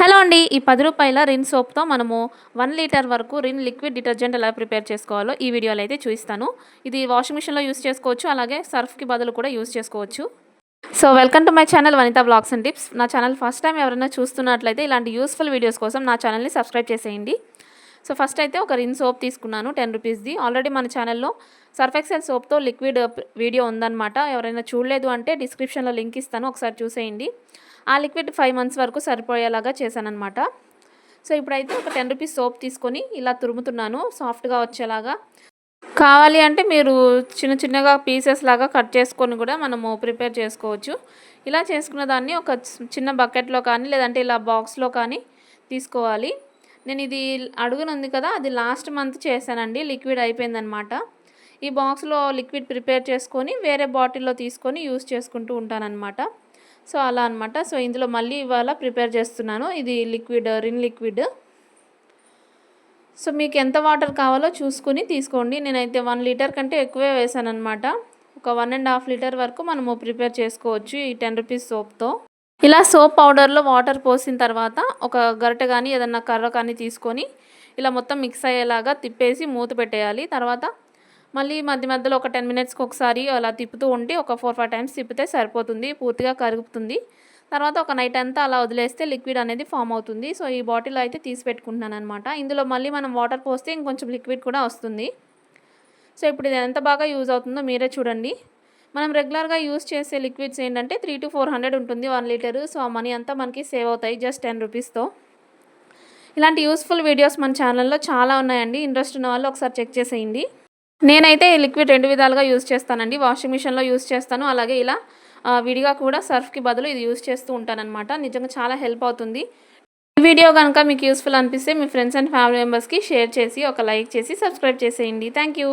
Hello అండి ఈ పది రూపాయల రిన్ సోప్తో మనము వన్ లీటర్ వరకు రిన్ లిక్విడ్ డిటర్జెంట్ ఎలా ప్రిపేర్ చేసుకోవాలో ఈ వీడియోలో అయితే చూపిస్తాను. ఇది వాషింగ్ మిషన్లో యూస్ చేసుకోవచ్చు అలాగే సర్ఫ్కి బదులు కూడా యూస్ చేసుకోవచ్చు. So welcome to my channel Vanitha blogs and tips. నా ఛానల్ ఫస్ట్ టైం ఎవరైనా చూస్తున్నట్లయితే ఇలాంటి యూస్ఫుల్ వీడియోస్ కోసం నా ఛానల్ని సబ్స్క్రైబ్ చేసేయండి. సో ఫస్ట్ అయితే ఒక రిన్ సోప్ తీసుకున్నాను టెన్ రూపీస్ది. ఆల్రెడీ మన ఛానల్లో సర్ఫ్ ఎక్సెల్ సోప్తో లిక్విడ్ వీడియో ఉందన్నమాట. ఎవరైనా చూడలేదు అంటే డిస్క్రిప్షన్లో లింక్ ఇస్తాను ఒకసారి చూసేయండి. ఆ లిక్విడ్ ఫైవ్ మంత్స్ వరకు సరిపోయేలాగా చేశానమాట సో ఇప్పుడైతే ఒక టెన్ రూపీస్ సోప్ తీసుకొని ఇలా తురుముతున్నాను సాఫ్ట్గా వచ్చేలాగా. కావాలి అంటే మీరు చిన్న చిన్నగా పీసెస్ లాగా కట్ చేసుకొని కూడా మనము ప్రిపేర్ చేసుకోవచ్చు. ఇలా చేసుకున్న దాన్ని ఒక చిన్న బకెట్లో కానీ లేదంటే ఇలా బాక్స్లో కానీ తీసుకోవాలి. నేను ఇది అడుగునుంది కదా అది లాస్ట్ మంత్ చేశానండి లిక్విడ్ అయిపోయిందనమాట ఈ బాక్స్లో లిక్విడ్ ప్రిపేర్ చేసుకొని వేరే బాటిల్లో తీసుకొని యూస్ చేసుకుంటూ ఉంటానన్నమాట. సో అలా అనమాట సో ఇందులో మళ్ళీ ఇవాళ ప్రిపేర్ చేస్తున్నాను ఇది లిక్విడ్ రిన్ లిక్విడ్ సో మీకు ఎంత వాటర్ కావాలో చూసుకుని తీసుకోండి. నేనైతే వన్ లీటర్ కంటే ఎక్కువే వేసాను అనమాట ఒక వన్ అండ్ హాఫ్ లీటర్ వరకు మనము ప్రిపేర్ చేసుకోవచ్చు ఈ టెన్ రూపీస్ సోప్తో ఇలా సోప్ పౌడర్లో వాటర్ పోసిన తర్వాత ఒక గరిటె కానీ ఏదన్నా కర్ర కానీ తీసుకొని ఇలా మొత్తం మిక్స్ అయ్యేలాగా తిప్పేసి మూత పెట్టేయాలి. తర్వాత మళ్ళీ మధ్య మధ్యలో ఒక టెన్ మినిట్స్కి ఒకసారి అలా తిప్పుతూ ఉంటే ఒక ఫోర్ ఫైవ్ టైమ్స్ తిప్పితే సరిపోతుంది పూర్తిగా కరుగుతుంది. తర్వాత ఒక నైట్ అంతా అలా వదిలేస్తే లిక్విడ్ అనేది ఫామ్ అవుతుంది. సో ఈ బాటిల్ అయితే తీసి పెట్టుకుంటున్నాను అనమాట ఇందులో మళ్ళీ మనం వాటర్ పోస్తే ఇంకొంచెం లిక్విడ్ కూడా వస్తుంది. సో ఇప్పుడు ఇది ఎంత బాగా యూజ్ అవుతుందో మీరే చూడండి. మనం రెగ్యులర్గా యూజ్ చేసే లిక్విడ్స్ ఏంటంటే త్రీ టు ఫోర్ హండ్రెడ్ ఉంటుంది వన్ లీటర్. సో ఆ మనీ అంతా మనకి సేవ్ అవుతాయి. జస్ట్ టెన్ రూపీస్తో. ఇలాంటి యూస్ఫుల్ వీడియోస్ మన ఛానల్లో చాలా ఉన్నాయండి. ఇంట్రెస్ట్ ఉన్న వాళ్ళు ఒకసారి చెక్ చేసేయండి. నేనైతే ఈ లిక్విడ్ రెండు విధాలుగా యూజ్ చేస్తానండి. వాషింగ్ మిషన్లో యూజ్ చేస్తాను. అలాగే ఇలా విడిగా కూడా సర్ఫ్కి బదులు ఇది యూజ్ చేస్తూ ఉంటానన్నమాట. నిజంగా చాలా హెల్ప్ అవుతుంది. ఈ వీడియో కనుక మీకు యూస్ఫుల్ అనిపిస్తే మీ ఫ్రెండ్స్ అండ్ ఫ్యామిలీ మెంబర్స్కి షేర్ చేసి ఒక లైక్ చేసి సబ్స్క్రైబ్ చేసేయండి. Thank you